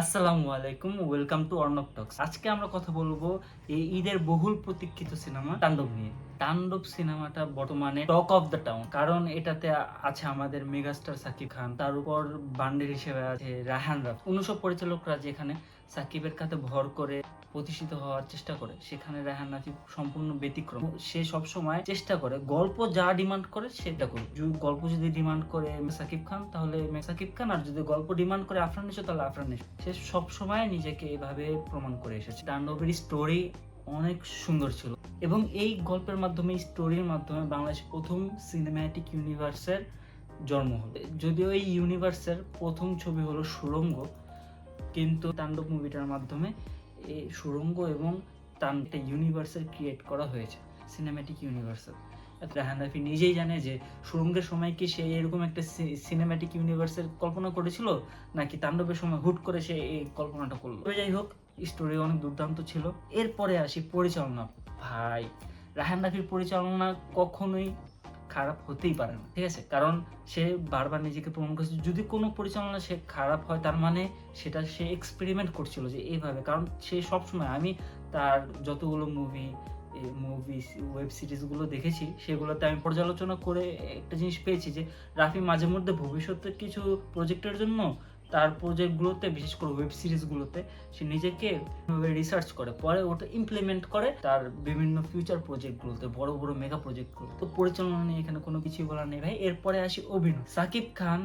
আসসালামু আলাইকুম welcome to Arnab টক্স আজকে আমরা কথা বলব এই ঈদের বহুল প্রতীক্ষিত সিনেমা তাণ্ডব নিয়ে। তাণ্ডব সিনেমাটা বর্তমানে টক অফ দ্য টাউন কারণ এটাতে আছে আমাদের মেগাস্টার সাকিব খান, তার উপর বান্ডের হিসেবে আছে রাহান রাফ। অন্যসব পরিচালকরা যেখানে সাকিবের কাছে ভর করে প্রতিষ্ঠিত হওয়ার চেষ্টা করে। সেখানে রায়হান রাফি সম্পূর্ণ ব্যতিক্রম। সে সব সময় চেষ্টা করে। গল্প যা ডিমান্ড করে, সেটা করে যদি গল্প যদি ডিমান্ড করে সাকিব খান, তাহলে সাকিব খান, আর যদি গল্প ডিমান্ড করে আফরান নিশো তাহলে আফরান নিশো সে সব সময় নিজেকে এভাবে প্রমাণ করে এসেছে। তাণ্ডবের স্টোরি অনেক সুন্দর ছিল। এবং এই গল্পের মাধ্যমে স্টোরির মাধ্যমে বাংলাদেশ প্রথম সিনেম্যাটিক ইউনিভার্সের জন্ম হলো। যদিও এই ইউনিভার্সের প্রথম ছবি হলো সুরঙ্গ কিন্তু তাণ্ডব মুভিটার মাধ্যমে এই সুরঙ্গ এবং একটা ইউনিভার্সাল ক্রিয়েট করা হয়েছে সিনেম্যাটিক ইউনিভার্সাল রাহান রাফি নিজেই জানে যে সুরঙ্গের সময় কি সে এরকম একটা সিনেম্যাটিক ইউনিভার্সের কল্পনা করেছিল, নাকি তাণ্ডবের সময় হুট করে সে এই কল্পনাটা করল? যাই হোক স্টোরি অনেক দুর্দান্ত ছিল। এরপরে আসি পরিচালনা। ভাই, রাহান রাফির পরিচালনা কখনোই খারাপ হতেই পারে না, ঠিক আছে? কারণ সে বারবার নিজেকে প্রমাণ করছে। যদি কোনো পরিচালনা সে খারাপ হয়, তার মানে সেটা সে এক্সপেরিমেন্ট করছিল যে এইভাবে। কারণ সে সবসময়, আমি তার যতগুলো মুভি মুভি ওয়েব সিরিজগুলো দেখেছি, সেগুলোতে আমি পর্যালোচনা করে একটা জিনিস পেয়েছি যে, রাফি মাঝে মধ্যে ভবিষ্যতের কিছু প্রজেক্টের জন্য তার প্রজেক্টগুলোতে বিশেষ করে ওয়েব সিরিজগুলোতে সে নিজেকে রিসার্চ করে, পরে ওটা ইমপ্লিমেন্ট করে তার বিভিন্ন ফিউচার প্রজেক্টগুলোতে বড় বড় মেগা প্রজেক্টগুলো তো পরিচালনা নিয়ে এখানে কোনো কিছুই বলার নেই ভাই। এরপরে আসি অভিনয়। সাকিব খান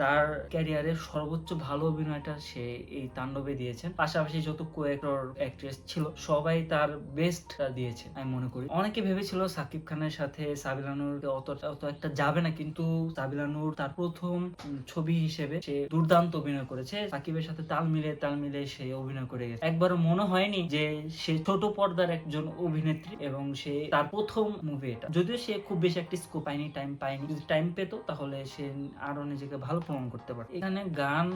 তার ক্যারিয়ারের সর্বোচ্চ ভালো অভিনয়টা সে এই তাণ্ডবে দিয়েছেন। পাশাপাশি যত কো অ্যাক্টর অ্যাক্ট্রেস ছিল, সবাই তার বেস্টটা দিয়েছে, আমি মনে করি। অনেকে ভেবেছিল সাকিব খানের সাথে সাবিলানুর অত অত একটা যাবে না, কিন্তু সাবিলানুর তার প্রথম ছবি হিসেবে সে দুর্দান্ত অভিনয় করেছে। সাকিবের সাথে তাল মিলে তাল মিলে সে অভিনয় করে গেছে। একবারও মনে হয়নি যে সে ছোট পর্দার একজন অভিনেত্রী এবং সে তার প্রথম মুভি এটা। যদিও সে খুব বেশি একটা স্কোপ পায়নি টাইম পায়নি। যদি টাইম পেত, তাহলে সে আরও নিজেকে ভালো প্রমাণ করতে পারে এখানে গান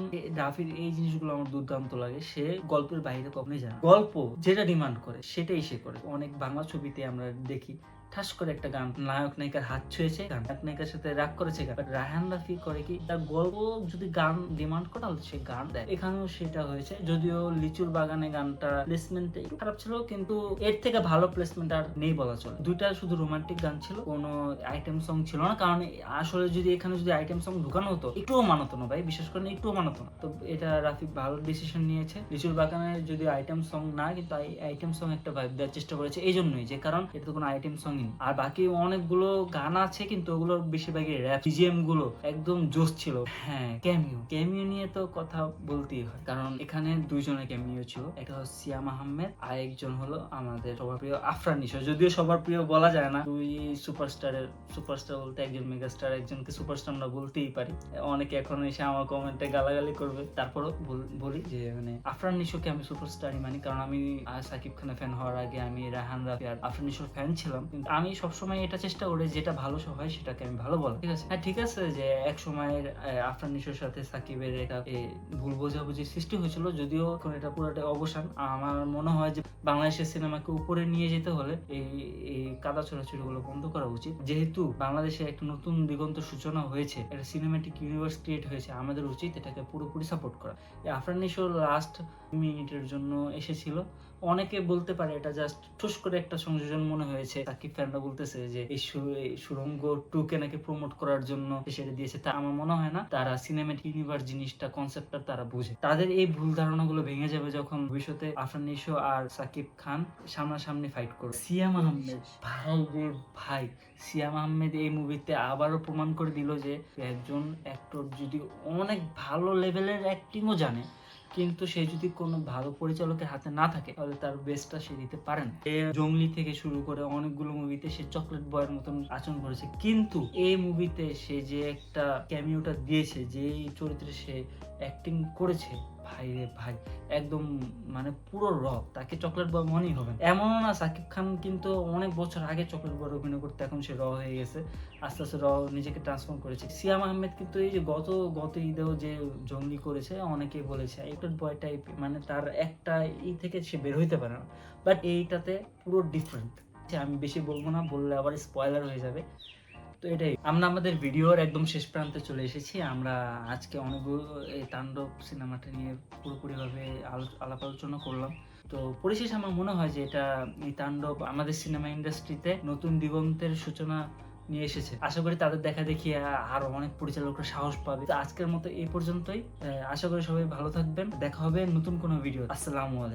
রাফির এই জিনিসগুলো আমার দুর্দান্ত লাগে। সে গল্পের বাইরে কখনোই যায় গল্প যেটা ডিমান্ড করে, সেটাই সে করে। অনেক বাংলা ছবিতে আমরা দেখি ঠাস করে একটা গান, নায়ক নায়িকার হাত ছুঁয়েছে, গান নায়ক নায়িকার সাথে রাগ করেছে, গান রায়হান রাফি করে কি? তার গল্প যদি গান ডিমান্ড করে, তাহলে সে গান দেয়। এখানেও সেটা হয়েছে। যদিও লিচুর বাগানে গানটা প্লেসমেন্ট খারাপ ছিল, কিন্তু এর থেকে ভালো প্লেসমেন্ট আর নেই বলা চলে। দুইটা শুধু রোমান্টিক গান ছিল, কোনো আইটেম সং ছিল না, কারণ আসলে যদি এখানে যদি আইটেম সং ঢুকানো হতো, একটুও মানত না ভাই, বিশেষ করে একটুও মানত না। তো এটা রাফি ভালো ডিসিশন নিয়েছে। লিচুর বাগানে যদি আইটেম সং না, কিন্তু আইটেম সং একটা ভাইব দেওয়ার চেষ্টা করেছে, এই জন্যই যে, কারণ এটা তো কোনো আইটেম সং আর বাকি অনেকগুলো গান আছে, কিন্তু ওগুলোর বেশিরভাগই র্যাপ বিজিএমগুলো একদম জোশ ছিল। হ্যাঁ ক্যামিও ক্যামিও নিয়ে তো কথা বলতেই হয়। কারণ এখানে দুইজনের ক্যামিও ছিল। একটা হলো সিয়াম আহমেদ আর একজন হলো আমাদের সবার প্রিয় আফরান নিশো। যদিও সবার প্রিয় বলা যায় না, দুই সুপারস্টারের সুপারস্টার বলতে একজন মেগাস্টার একজনকে সুপারস্টার আমরা বলতেই পারি। অনেকে এখন এসে আমার কমেন্টে গালাগালি করবে। তারপরও বল- বলি যে মানে আফরান নিশোকে আমি সুপারস্টারই মানি? কারণ আমি সাকিব খানের ফ্যান হওয়ার আগে আমি রাহান রাফি আর আফরান নিশোর ফ্যান ছিলাম। কিন্তু আমি সবসময় এটা চেষ্টা করি যেটা ভালো হয় সেটাকে আমি ভালো বলা। ঠিক আছে? হ্যাঁ ঠিক আছে যে এক সময়ের আফরান নিশোর সাথে সাকিবের একটা ভুল বোঝাবুঝির সৃষ্টি হয়েছিল। যদিও এখন এটা পুরোটা অবসান। আমার মনে হয় যে বাংলাদেশের সিনেমাকে উপরে নিয়ে যেতে হলে এই এই কাদা ছোড়াছুড়ি গুলো বন্ধ করা উচিত। যেহেতু বাংলাদেশে একটা নতুন দিগন্ত সূচনা হয়েছে, একটা সিনেমাটিক ইউনিভার্স ক্রিয়েট হয়েছে, আমাদের উচিত এটাকে পুরোপুরি সাপোর্ট করা। আফরান নিশো লাস্ট মিনিটের জন্য এসেছিল। অনেকে বলতে পারে এটা জাস্ট ঠুস করে একটা সংযোজন মনে হয়েছে। সাকিব ফ্যানরা বলতেছে যে, এই সুরঙ্গ টু কে নাকি প্রমোট করার জন্য সেটা দিয়েছে। তা আমার মনে হয় না, তারা সিনেমাটিক ইউনিভার্স জিনিসটা কনসেপ্টটা তারা বুঝে। তাদের এই ভুল ধারণাগুলো ভেঙে যাবে যখন ভবিষ্যতে আফরান নিশো আর সাকিব খান সামনাসামনি ফাইট করবে। সিয়াম আহমেদ, ভাই রে ভাই, সিয়াম আহমেদ এই মুভিতে আবারও প্রমাণ করে দিল যে একজন অ্যাক্টর যদি অনেক ভালো লেভেলের অ্যাক্টিংও জানে কিন্তু সে যদি কোনো ভালো পরিচালকের হাতে না থাকে, তাহলে তার বেস্টটা সে দিতে পারে না। জঙ্গলি থেকে শুরু করে অনেকগুলো মুভিতে সে চকলেট বয়ের মতন আচরণ করেছে। কিন্তু এই মুভিতে সে যে একটা ক্যামিওটা দিয়েছে যে চরিত্রে সে অ্যাক্টিং করেছে ভাই রে ভাই, একদম মানে পুরো র তাকে চকলেট বয় মনেই হবে। এমনও না সাকিব খান কিন্তু অনেক বছর আগে চকলেট বয় অভিনয় করতে এখন সে র হয়ে গেছে, আস্তে আস্তে র নিজেকে ট্রান্সফর্ম করেছে। সিয়াম আহমেদ কিন্তু এই যে গত গত ঈদেও যে জঙ্গলি করেছে, অনেকেই বলেছে চকলেট বয় টাইপ মানে তার একটা ই থেকে সে বের হইতে পারে না। বাট এইটাতে পুরো ডিফারেন্ট আমি বেশি বলব না, বললে আবার স্পয়লার হয়ে যাবে। তো এটাই। আমরা আমাদের ভিডিওর একদম শেষ প্রান্তে চলে এসেছি। আমরা আজকে অনেকগুলো এই তাণ্ডব সিনেমাটা নিয়ে পুরোপুরিভাবে আলাপ আলোচনা করলাম। তো পরিশেষে আমার মনে হয় যে এটা এই তাণ্ডব আমাদের সিনেমা ইন্ডাস্ট্রিতে নতুন দিগন্তের সূচনা নিয়ে এসেছে। আশা করি তাদের দেখা দেখি আরও অনেক পরিচালকরা সাহস পাবে। তো আজকের মতো এই পর্যন্তই। আশা করি সবাই ভালো থাকবেন। দেখা হবে নতুন কোনো ভিডিও আসসালামু আলাইকুম।